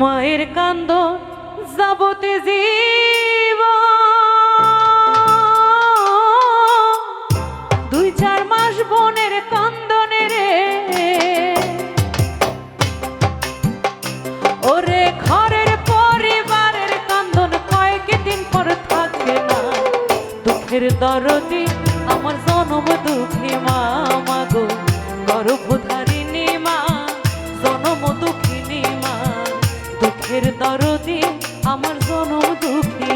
মায়ের কান্দ যাবতে জীব দুই চার মাস বোনের কান্দনে রে। ওরে ঘরের পরিবারের কান্দন কয়েকদিন পর থাকবে না। দুঃখের দরদি আমার জনম দুঃখী মা মাগো গর্ভধারিণী দুঃখের দরদি আমার জনম দুঃখী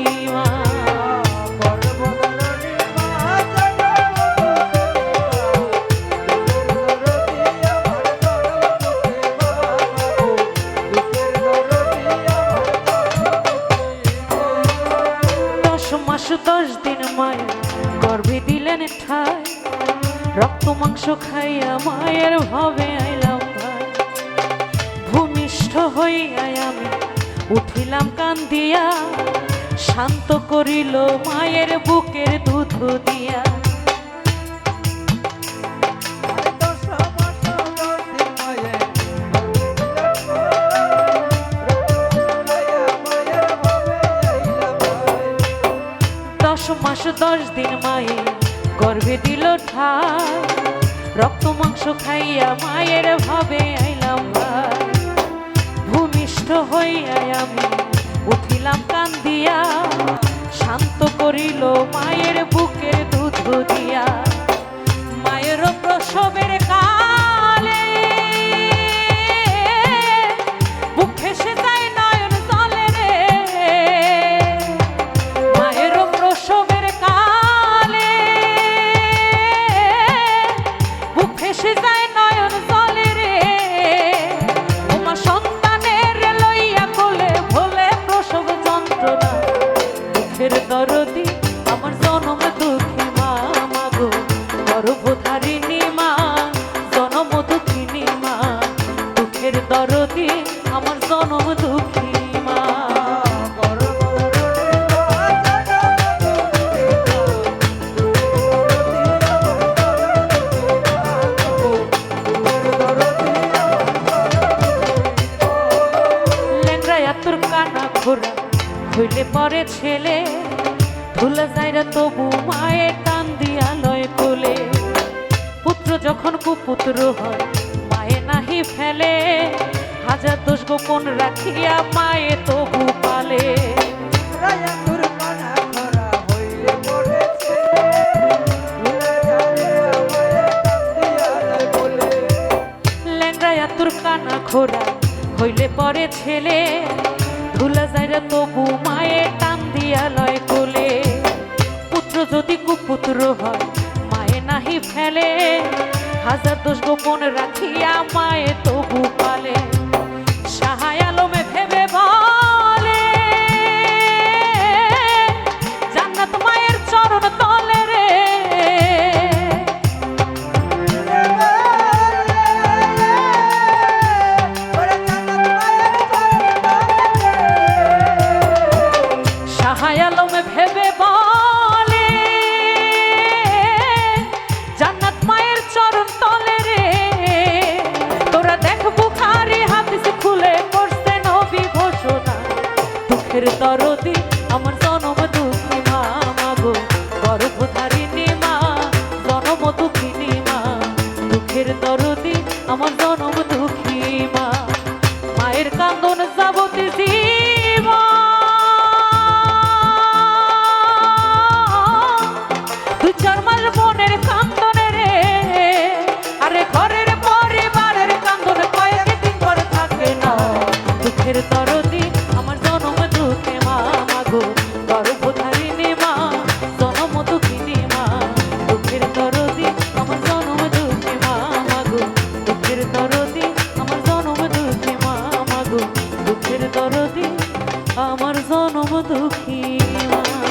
মাস, দশ দিন মায় গর্ভে দিলেন ঠাই। রক্ত, মাংস খাইয়া মায়ের ভাবে আইলাম ভাই। ভূমিষ্ঠ হইয়া আমি উঠিলাম কান্দিয়া, শান্ত করিল মায়ের বুকের দুধ দিয়া। দশ মাস, দশ দিন মায়ে গর্ভে দিল ঠাই। রক্ত মাংস খাইয়া মায়ের ভাবে দিয়া মায়ের প্রসবের কালে বুক ফেসে যায় নয়ন তলে রে। মায়ের প্রসবের কালে বুক ফেসে যায় নয়ন তলে রে। ওমা সন্তানের লইয়া কোলে ভোলে প্রসব যন্ত্রণা দুঃখের দরদি আমার জনম দুঃখী দুঃখিনী মা, দুঃখের দরদি আমার জনম দুঃখী মা। তোর কানা ঘোরা হইলে পরে ছেলে, ধুলা যাইরা তবু মায়ের টান দিয়া লয় কোলে। পুত্র যখন কুপুত্র হয় ফেলে। হাজার দোষ গোপন রাখিয়া মায়ে তবু পালে। তোর কানা খোরা হইলে পরে ছেলে। ধুলা যাইরা তবু মায়ের টান দিয়া লয় কোলে। পুত্র যদি কুপুত্র হয় মায়ে নাহি ফেলে। হাজার দোষ গোপন রাখিয়া মায়ে তবু আমার জনম দুঃখী মা মাগো গর্ভধারিণী মা, জনম দুঃখিনী মা। দুঃখের দরদি আমার জনম দুঃখী মা। মায়ের কান্দন যাবতে জীবন দুই চার মাস বোনের কান্দনে রে। আরে ঘরের পরিবারের কান্দন কয়েকদিন পর থাকে না। দুঃখের দরদি আমার জনম দুঃখী মা।